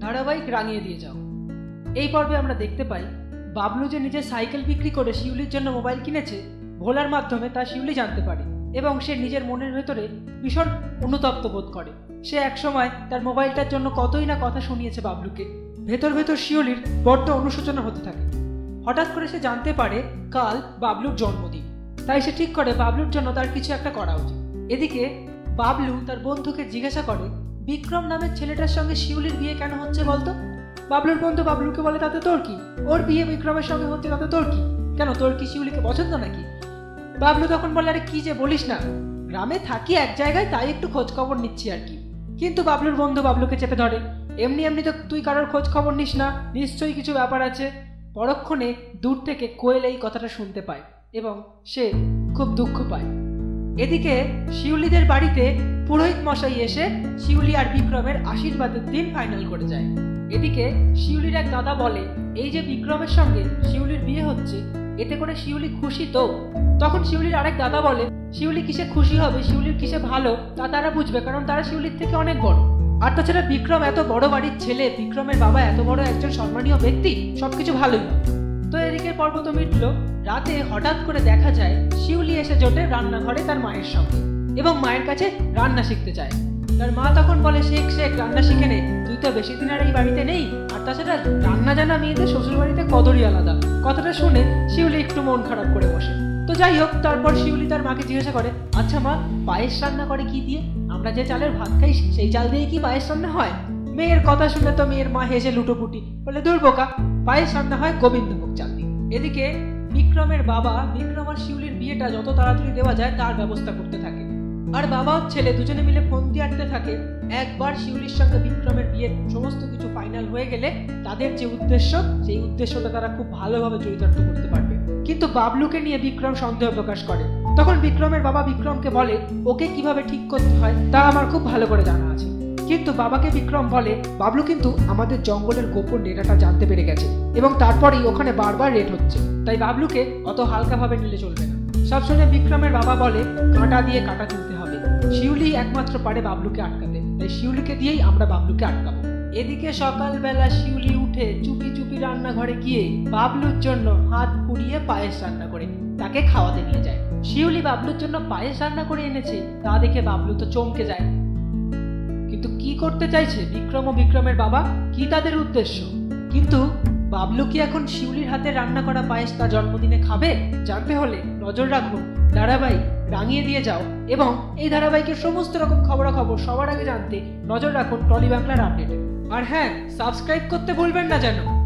ধারাবাহিক রাঙিয়ে দিয়ে যাও। এই পর্বে আমরা দেখতে পাই, বাবলু যে নিজের সাইকেল বিক্রি করে শিউলির জন্য মোবাইল কিনেছে, ভোলার মাধ্যমে তা শিউলি জানতে পারে এবং সে নিজের মনের ভেতরে ভীষণ অনুতপ্ত বোধ করে। সে একসময় তার মোবাইলটার জন্য কতই না কথা শুনিয়েছে বাবলুকে। ভেতর ভেতর শিউলির বড্ড অনুশোচনা হতে থাকে। হঠাৎ করে সে জানতে পারে, কাল বাবলুর জন্মদিন। তাই সে ঠিক করে বাবলুর জন্য তার কিছু একটা করা উচিত। এদিকে বাবলু তার বন্ধুকে জিজ্ঞাসা করে বিক্রম নামের ছেলেটার সঙ্গে শিউলির বিয়ে কেন হচ্ছে বলতো? বাবলুর বন্ধু বাবলুকে বলে, তাতে তোর কি? ওর বিয়ে বিক্রমের সঙ্গে হচ্ছে, তাতে তোর কি? কেন, তোর কি শিউলিকে পছন্দ নাকি? বাবলু তখন বলে, আরে, কি যে বলিস না। গ্রামে থাকি এক জায়গায়, তাই একটু খোঁজ খবর নিচ্ছি আর কি। কিন্তু বাবলুর বন্ধু বাবলুকে চেপে ধরে। এমনি এমনি তো তুই কারোর খোঁজ খবর নিস না। নিশ্চয়ই কিছু ব্যাপার আছে। পরক্ষণে দূর থেকে কোয়েল এই কথাটা শুনতে পায় এবং সে খুব দুঃখ পায়। এদিকে শিউলিদের বাড়িতে পুরোহিত মশাই এসে শিউলি আর বিক্রমের আশীর্বাদের দিন ফাইনাল করে যায়। এদিকে শিউলির এক দাদা বলে, এই যে বিক্রমের সঙ্গে শিউলির বিয়ে হচ্ছে, এতে করে শিউলি খুশি তো? তখন শিউলির আরেক দাদা বলে, শিউলি কিসে খুশি হবে, শিউলির কিসে ভালো, তা তারা বুঝবে, কারণ তারা শিউলির থেকে অনেক বড়। আর তাছাড়া বিক্রম এত বড় বাড়ির ছেলে, বিক্রমের বাবা এত বড় একজন সম্মানীয় ব্যক্তি, সবকিছু ভালোই তো এদিকে পর্ব তো মিটল। রাতে হঠাৎ করে দেখা যায়, শিউলি এসে জোটে রান্নাঘরে তার মায়ের সঙ্গে এবং মায়ের কাছে রান্না শিখতে চায় তার মা তখন বলে, শেখ শেখ, রান্না শিখে নে। তুই তো বেশি দিন আর এই বাড়িতে নেই। আর তাছাড়া রান্না জানা মেয়েদের শ্বশুর বাড়িতে কদরই আলাদা। কথাটা শুনে শিউলি একটু মন খারাপ করে বসে। তো যাই হোক, তারপর শিউলি তার মাকে জিজ্ঞাসা করে আচ্ছা মা, পায়েস রান্না করে কি দিয়ে? আমরা যে চালের ভাত খাই, সেই চাল দিয়ে কি পায়েস রান্না হয়? মেয়ের কথা শুনে তো মেয়ের মা হেসে লুটোপুটি। বলে দুর্বোকা বোকা, পায়েস রান্না হয় গোবিন্দভোগ চাল দিয়ে। এদিকে বিক্রমের বাবা বিক্রম আর শিউলির বিয়েটা যত তাড়াতাড়ি দেওয়া যায় তার ব্যবস্থা করতে থাকে। আর বাবা ছেলে দুজনে মিলে ফোন দিয়ে আটতে থাকে, একবার শিউলির সঙ্গে বিক্রমের বিয়ের সমস্ত কিছু ফাইনাল হয়ে গেলে তাদের যে উদ্দেশ্য, সেই উদ্দেশ্যটা তারা খুব ভালোভাবে চরিতার্থ করতে পারবে। কিন্তু বাবলুকে নিয়ে বিক্রম সন্দেহ প্রকাশ করে। তখন বিক্রমের বাবা বিক্রমকে বলে, ওকে কীভাবে ঠিক করতে হয় তা আমার খুব ভালো করে জানা আছে। কিন্তু বাবাকে বিক্রম বলে, বাবলু কিন্তু আমাদের জঙ্গলের গোপন ডেটাটা জানতে পেরে গেছে এবং তারপরেই ওখানে বারবার রেট হচ্ছে। তাই বাবলুকে অত হালকাভাবে নিলে চলবে না। সব শুনে বিক্রমের বাবা বলে, কাঁটা দিয়ে কাঁটা তুলতে হবে। শিউলি একমাত্র পারে বাবলুকে আটকাতে। তাই শিউলিকে দিয়েই আমরা বাবলুকে আটকাবো। এদিকে সকালবেলা শিউলি উঠে চুপি চুপি রান্নাঘরে গিয়ে বাবলুর জন্য হাত পুড়িয়ে পায়েস রান্না করে, তাকে খাওয়াতে নিয়ে যায়। শিউলি বাবলুর জন্য পায়েস রান্না করে এনেছে, তা দেখে বাবলু তো চমকে যায়। কিন্তু কি করতে চাইছে বিক্রম ও বিক্রমের বাবা? কি তাদের উদ্দেশ্য? কিন্তু বাবলু কি এখন শিউলির হাতে রান্না করা পায়েস তা জন্মদিনে খাবে? জানতে হলে নজর রাখুন ধারাবাহিক রাঙিয়ে দিয়ে যাও। এবং এই ধারাবাহিকের সমস্ত রকম খবরাখবর সবার আগে জানতে নজর রাখুন টলি বাংলার আপডেটে। আর হ্যাঁ সাবস্ক্রাইব করতে ভুলবেন না যেন।